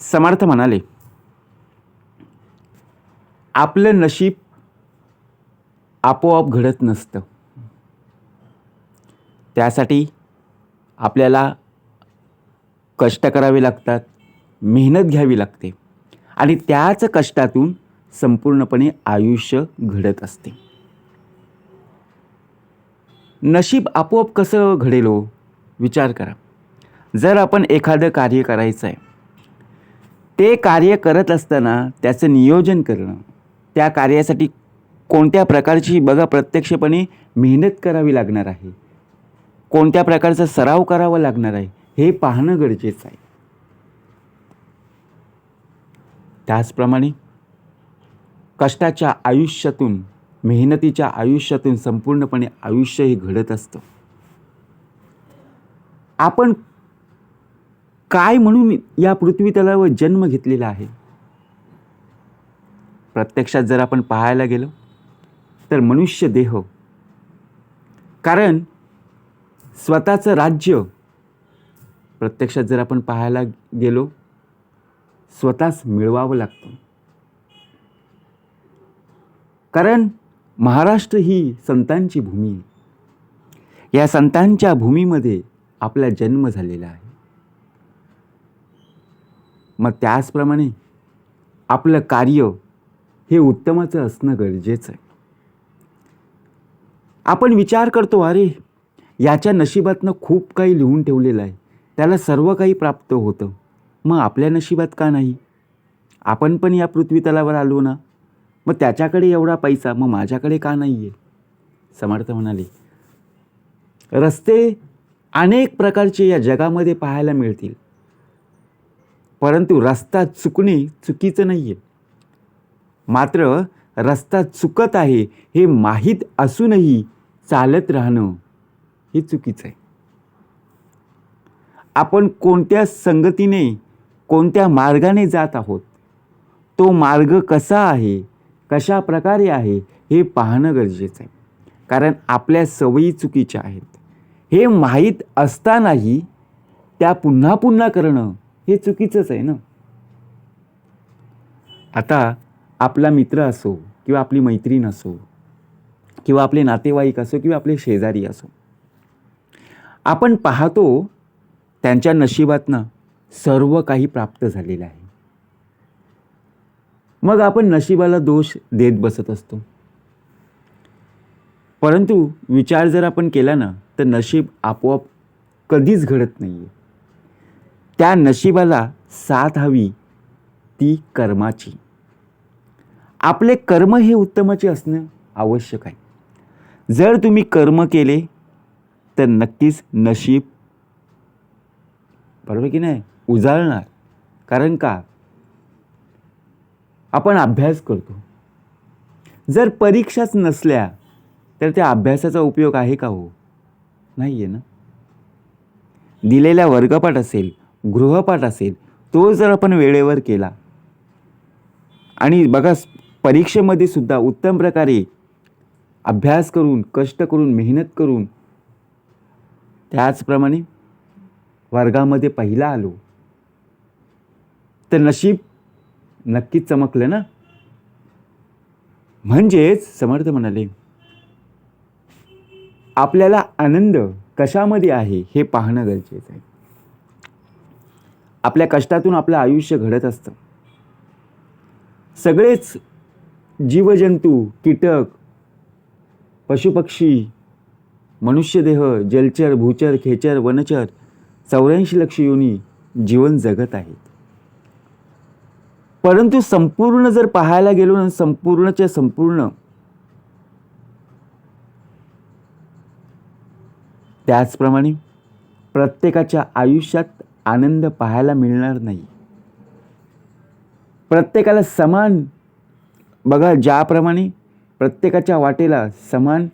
समर्थ म्हणाले आपलं नशीब आपोआप घडत नसतं. त्यासाठी आपल्याला कष्ट करावे लागतात मेहनत घ्यावी लागते आणि त्याच कष्टातून संपूर्णपणे आयुष्य घडत असते. नशीब आपोआप कसं घडेल हो? विचार करा. जर आपण एखादं कार्य करायचं आहे ते कार्य करत असताना त्याचं नियोजन करणं त्या कार्यासाठी कोणत्या प्रकारची बघा प्रत्यक्षपणे मेहनत करावी लागणार आहे. कोणत्या प्रकारचा सराव करावा लागणार आहे हे पाहणं गरजेचं आहे. त्याचप्रमाणे कष्टाच्या आयुष्यातून मेहनतीच्या आयुष्यातून संपूर्णपणे आयुष्य हे घडत असतं. आपण काय म्हणून या पृथ्वी तलावर जन्म घेतलेला आहे? प्रत्यक्षात जर आपण पाहायला गेलो तर मनुष्य देह. कारण स्वतःचं राज्य प्रत्यक्षात जर आपण पाहायला गेलो स्वतःच मिळवावं लागतं. कारण महाराष्ट्र ही संतांची भूमी आहे. या संतांच्या भूमीमध्ये आपला जन्म झालेला आहे. मग त्याचप्रमाणे आपलं कार्य हे उत्तमाचं असणं गरजेचं आहे. आपण विचार करतो अरे याच्या नशिबातनं खूप काही लिहून ठेवलेलं आहे. त्याला सर्व काही प्राप्त होतं. मग आपल्या नशिबात का नाही? आपण पण या पृथ्वी तलावर आलो ना? मग त्याच्याकडे एवढा पैसा मग माझ्याकडे का नाही आहे समर्थ म्हणाले. रस्ते अनेक प्रकारचे या जगामध्ये पाहायला मिळतील. परंतु रस्ता चुकणे चुकीचं नाही आहे मात्र रस्ता चुकत आहे हे माहीत असूनही चालत राहणं हे चुकीचं आहे. आपण कोणत्या संगतीने कोणत्या मार्गाने जात आहोत? तो मार्ग कसा आहे? कशा प्रकारे आहे? हे पाहणं गरजेचं आहे. कारण आपल्या सवयी चुकीच्या आहेत. हे माहीत असतानाही त्या पुन्हा पुन्हा करणं हे चुकीचंच आहे ना? आता आपला मित्र असो किंवा आपली मैत्रीण असो किंवा आपले नातेवाईक असो किंवा आपले शेजारी असो आपण पाहतो त्यांच्या नशिबातनं सर्व काही प्राप्त झालेलं आहे. मग आपण नशिबाला दोष देत बसत असतो. परंतु विचार जर आपण केला ना तर नशीब आपोआप कधीच घडत नाही आहे त्या नशिबाला साथ हवी ती कर्माची. आपले कर्म हे उत्तमाचे असणं आवश्यक आहे. जर तुम्ही कर्म केले तर नक्कीच नशीब बरोबर की नाही? उजाळणार. कारण का? आपण अभ्यास करतो. जर परीक्षाच नसल्या तर त्या अभ्यासाचा उपयोग आहे का हो? नाही आहे ना? दिलेला वर्गपाठ असेल गृहपाठ असेल तो जर आपण वेळेवर केला आणि बघा परीक्षेमध्ये सुद्धा उत्तम प्रकारे अभ्यास करून कष्ट करून मेहनत करून त्याचप्रमाणे वर्गामध्ये पहिला आलो तर नशीब नक्कीच चमकलं ना? म्हणजेच समर्थ म्हणाले आपल्याला आनंद कशामध्ये आहे हे पाहणं गरजेचं आहे. आपल्या कष्टातून आपलं आयुष्य घडत असतं. सगळेच जीवजंतू कीटक पशुपक्षी मनुष्यदेह जलचर भूचर खेचर वनचर चौऱ्याऐंशी लक्ष योनी जीवन जगत आहेत. परंतु संपूर्ण जर पाहायला गेलो ना संपूर्णच्या संपूर्ण त्याचप्रमाणे प्रत्येकाच्या आयुष्यात आनंद पाहायला मिळणार नाही. प्रत्येकाला समान बघा ज्याप्रमाणे प्रत्येकाच्या वाटेला समान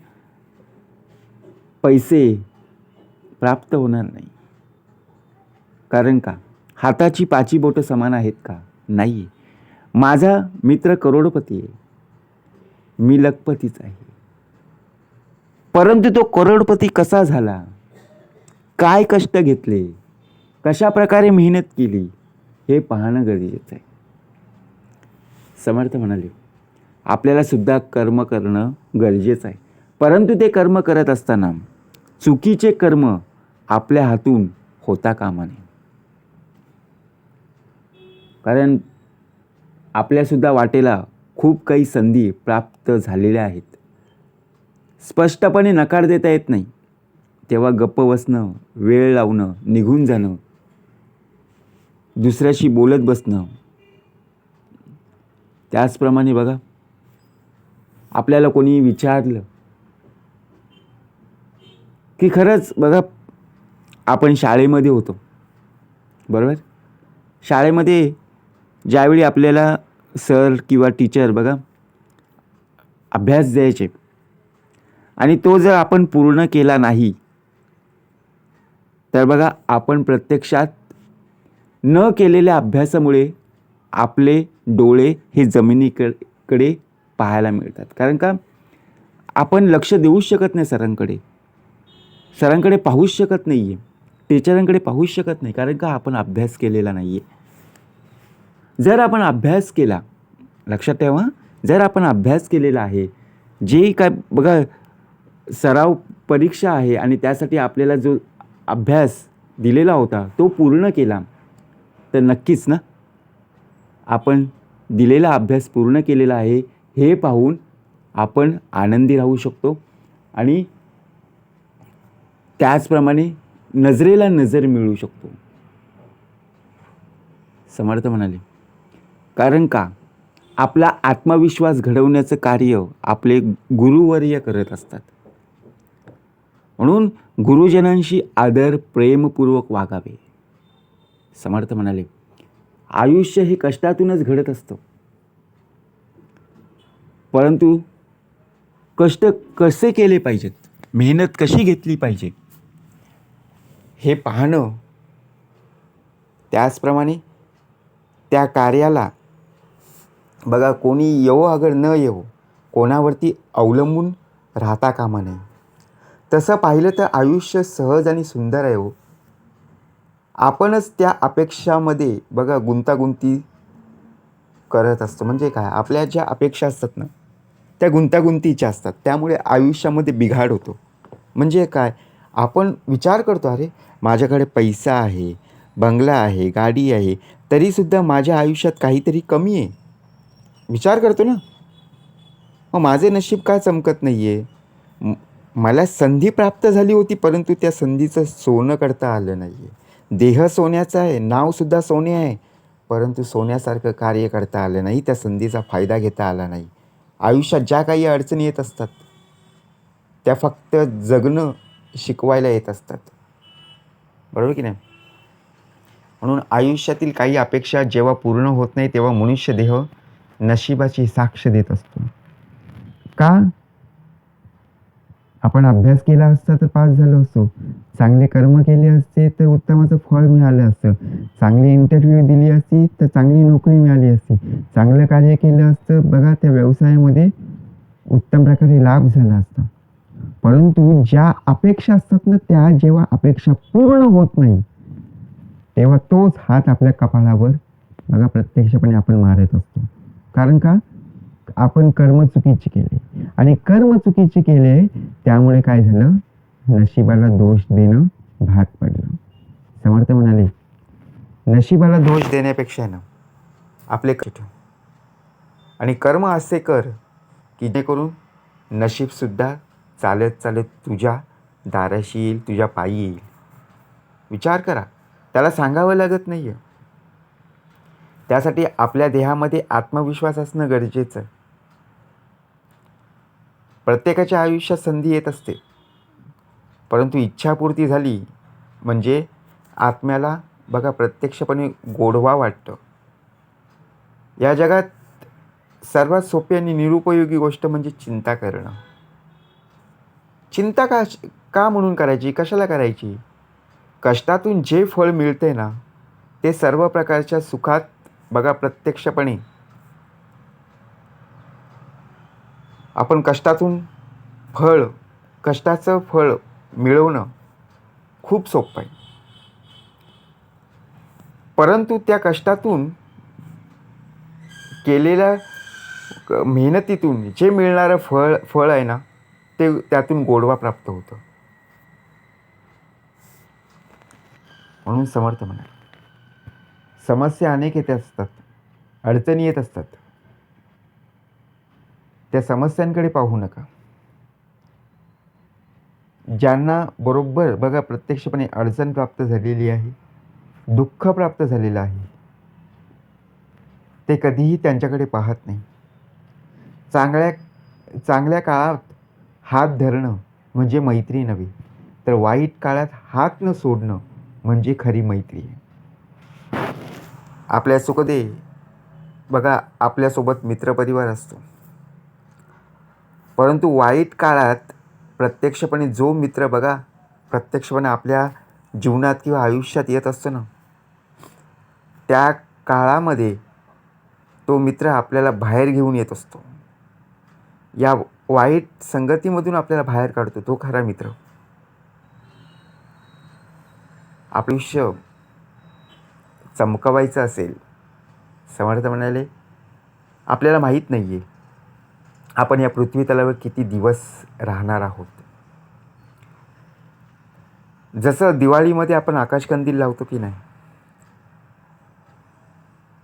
पैसे प्राप्त होणार नाही. कारण का? हाताची पाची बोटं समान आहेत का? नाही. माझा मित्र करोडपती आहे. मी लखपतीच आहे. परंतु तो करोडपती कसा झाला? काय कष्ट घेतले? कशा प्रकारे मेहनत केली हे पाहणं गरजेचं आहे. समर्थ म्हणाले आपल्याला सुद्धा कर्म करणं गरजेचं आहे. परंतु ते कर्म करत असताना चुकीचे कर्म आपल्या हातून होता कामा नये. कारण आपल्यासुद्धा वाटेला खूप काही संधी प्राप्त झालेल्या आहेत. स्पष्टपणे नकार देता येत नाही. तेव्हा गप्प बसणं वेळ लावणं निघून जाणं दुसऱ्याशी बोलत बसणं. त्याचप्रमाणे बघा. आपल्याला कोणी विचारलं की खरंच बघा आपण शाळेमध्ये होतो. बरोबर? शाळेमध्ये ज्यावेळी आपल्याला सर किंवा टीचर बघा अभ्यास द्यायचे आणि तो जर आपण पूर्ण केला नाही तर बघा आपण प्रत्यक्षात न केलेल्या अभ्यासामुळे आपले डोळे हे जमिनीकडे पाहायला मिळतात. कारण का? आपण लक्ष देऊच शकत नाही सरांकडे. सरांकडे पाहूच शकत नाही आहे टीचरांकडे पाहूच शकत नाही. कारण का? आपण अभ्यास केलेला नाही आहे जर आपण अभ्यास केला लक्षात ठेवा जर आपण अभ्यास केलेला आहे जे काय बघा सराव परीक्षा आहे आणि त्यासाठी आपल्याला जो अभ्यास दिलेला होता तो पूर्ण केला तर नक्कीच ना. आपण दिलेला अभ्यास पूर्ण केलेला आहे हे पाहून आपण आनंदी राहू शकतो. आणि त्याचप्रमाणे नजरेला नजर मिळू शकतो. समर्थ म्हणाले. कारण का? आपला आत्मविश्वास घडवण्याचं कार्य आपले गुरुवर्य करत असतात. म्हणून गुरुजनांशी आदर प्रेमपूर्वक वागावे. समर्थ म्हणाले आयुष्य हे कष्टातूनच घडत असतं. परंतु कष्ट कसे केले पाहिजेत? मेहनत कशी घेतली पाहिजे? हे पाहणं त्याचप्रमाणे त्या कार्याला बघा कोणी येवो अगर न येवो कोणावरती अवलंबून राहता कामा नये. तसं पाहिलं तर आयुष्य सहज आणि सुंदर आहे हो. आपणच त्या अपेक्षामध्ये बघा गुंतागुंती करत असतो. म्हणजे काय? आपल्या ज्या अपेक्षा असतात ना त्या गुंतागुंतीच्या असतात. त्यामुळे आयुष्यामध्ये बिघाड होतो. म्हणजे काय? आपण विचार करतो अरे माझ्याकडे पैसा आहे बंगला आहे गाडी आहे तरीसुद्धा माझ्या आयुष्यात काहीतरी कमी आहे. विचार करतो ना. मग माझे नशीब का चमकत नाही आहे मला संधी प्राप्त झाली होती परंतु त्या संधीचं सोनं करता आलं नाही आहे देह सोन्याचा आहे नावसुद्धा सोने आहे. परंतु सोन्यासारखं कार्य करता आलं नाही त्या संधीचा फायदा घेता आला नाही. आयुष्यात ज्या काही अडचणी येत असतात त्या फक्त जगणं शिकवायला येत असतात. बरोबर की नाही? म्हणून आयुष्यातील काही अपेक्षा जेव्हा पूर्ण होत नाही तेव्हा मनुष्य देह नशिबाची साक्ष देत असतो. का? आपण अभ्यास केला असता तर पास झालो असतो. चांगले कर्म केले असते तर उत्तमाचं फळ मिळालं असतं. चांगली इंटरव्ह्यू दिली असती तर चांगली नोकरी मिळाली असती. चांगलं कार्य केलं असतं बघा त्या व्यवसायामध्ये उत्तम प्रकारे लाभ झाला असता. परंतु ज्या अपेक्षा असतात ना त्या जेव्हा अपेक्षा पूर्ण होत नाही तेव्हा तोच हात आपल्या कपाळावर बघा प्रत्यक्षपणे आपण मारत असतो. कारण का? आपण कर्म चुकीचे केले. आणि कर्म चुकीचे केले त्यामुळे काय झालं? नशिबाला दोष देणं भाग पडलं. समर्थ म्हणाले नशिबाला दोष देण्यापेक्षा ना आपले आणि कर्म असे कर की जेणेकरून नशीबसुद्धा चालत चालत तुझ्या दाराशी येईल तुझ्या पायी येईल. विचार करा. त्याला सांगावं लागत नाही आहे त्यासाठी आपल्या देहामध्ये आत्मविश्वास असणं गरजेचं प्रत्येकाच्या आयुष्यात संधी येत असते. परंतु इच्छापूर्ती झाली म्हणजे आत्म्याला बघा प्रत्यक्षपणे गोडवा वाटतं. या जगात सर्वात सोपी आणि निरुपयोगी गोष्ट म्हणजे चिंता करणं. चिंता का का म्हणून करायची? कशाला करायची? कष्टातून जे फळ मिळते ना ते सर्व प्रकारच्या सुखात बघा प्रत्यक्षपणे आपण कष्टातून फळ कष्टाचं फळ मिळवणं खूप सोपं आहे. परंतु त्या कष्टातून केलेल्या क- मेहनतीतून जे मिळणारं फळ फळ आहे ना ते त्यातून गोडवा प्राप्त होतं. म्हणून समर्थ म्हणा समस्या अनेक येत असतात अडचणी येत असतात. त्या समस्यांकडे पाहू नका. ज्यांना बरोबर बघा प्रत्यक्षपणे अडचण प्राप्त झालेली आहे दुःख प्राप्त झालेलं आहे ते कधीही त्यांच्याकडे पाहत नाही. चांगल्या चांगल्या काळात हात धरणं म्हणजे मैत्री नव्हे तर वाईट काळात हात न सोडणं म्हणजे खरी मैत्री आहे. आपल्या सुखदे बघा आपल्यासोबत मित्रपरिवार असतो. परंतु वाईट काळात प्रत्यक्षपणे जो मित्र बघा प्रत्यक्षपणे आपल्या जीवनात किंवा आयुष्यात येत असतो ना त्या काळामध्ये तो मित्र आपल्याला बाहेर घेऊन येत असतो. या वाईट संगतीमधून आपल्याला बाहेर काढतो तो खरा मित्र. आपलं आयुष्य चमकवायचं असेल समर्थ म्हणाले आपल्याला माहीत नाही आहे आपण या पृथ्वी तलावर किती दिवस राहणार आहोत? जसं दिवाळीमध्ये आपण आकाशकंदील लावतो की नाही?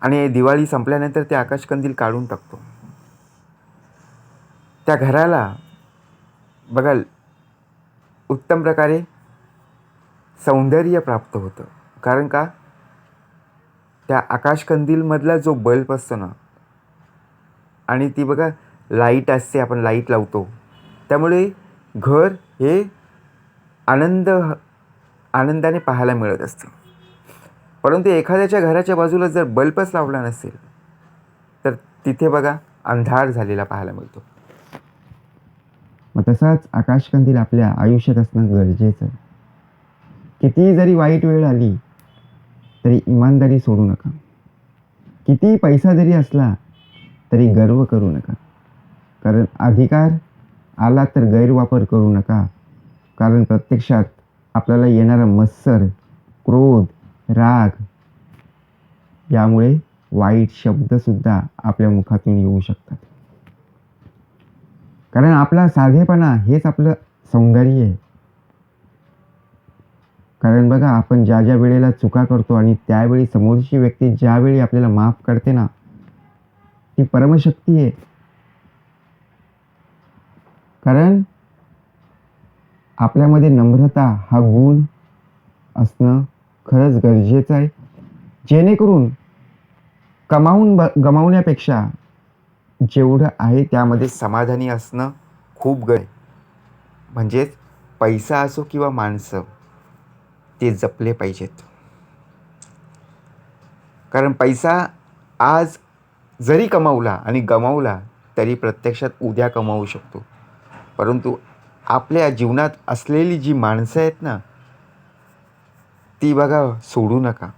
आणि दिवाळी संपल्यानंतर ते आकाशकंदील काढून टाकतो. त्या घराला बघा उत्तम प्रकारे सौंदर्य प्राप्त होतं. कारण का? त्या आकाशकंदीलमधला जो बल्ब असतो ना आणि ती बघा लाइट असते आपण लाइट लावतो. त्यामुळे घर हे आनंद आनंदाने पाहायला मिळत असते. परंतु एखाद्याच्या घराच्या बाजूला जर बल्बच लावला नसेल तर तिथे बघा अंधार झालेला पाहायला मिळतो. मग तसाच आकाशकंदील आपल्या आयुष्यात असणं गरजेचं आहे. कितीही जरी वाईट वेळ आली तरी इमानदारी सोडू नका. कितीही पैसा जरी असला तरी गर्व करू नका. कारण अधिकार आला तर गैरवापर करू नका. कारण प्रत्यक्षात आपल्याला येणारा मत्सर क्रोध राग यामुळे वाईट शब्दसुद्धा आपल्या मुखातून येऊ शकतात. कारण आपला साधेपणा हेच आपलं सौंदर्य आहे. कारण बघा आपण ज्या ज्या वेळेला चुका करतो आणि त्यावेळी समोरची व्यक्ती ज्यावेळी आपल्याला माफ करते ना ती परमशक्ती आहे. कारण आपल्यामध्ये नम्रता हा गुण असणं खरंच गरजेचं आहे. जेणेकरून कमावून ब गमावण्यापेक्षा जेवढं आहे त्यामध्ये समाधानी असणं खूप गर म्हणजेच पैसा असो किंवा माणसं ते जपले पाहिजेत. कारण पैसा आज जरी कमावला आणि गमावला तरी प्रत्यक्षात उद्या कमावू शकतो. परंतु आपल्या जीवनात असलेली जी माणसं आहेत ना ती बघा सोडू नका.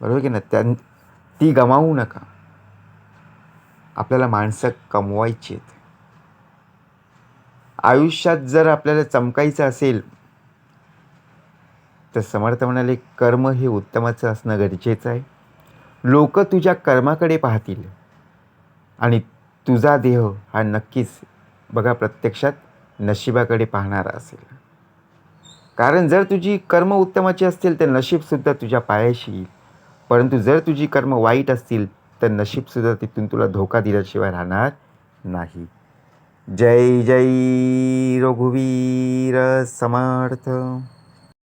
बरोबर की ना त्यां ती गमावू नका. आपल्याला माणसं कमवायची आहेत. आयुष्यात जर आपल्याला चमकायचं असेल तर समर्थ म्हणाले कर्म हे उत्तमाचं असणं गरजेचं आहे. लोक तुझ्या कर्माकडे पाहतील आणि तुझा देह हा नक्कीच बघा प्रत्यक्षात नशिबाकडे पाहणारा असेल. कारण जर तुझी कर्म उत्तमाची असतील तर नशीबसुद्धा तुझ्या पायाशी येईल. परंतु जर तुझी कर्म वाईट असतील तर नशीबसुद्धा तिथून तुला धोका दिल्याशिवाय राहणार नाही. जय जय रघुवीर समर्थ.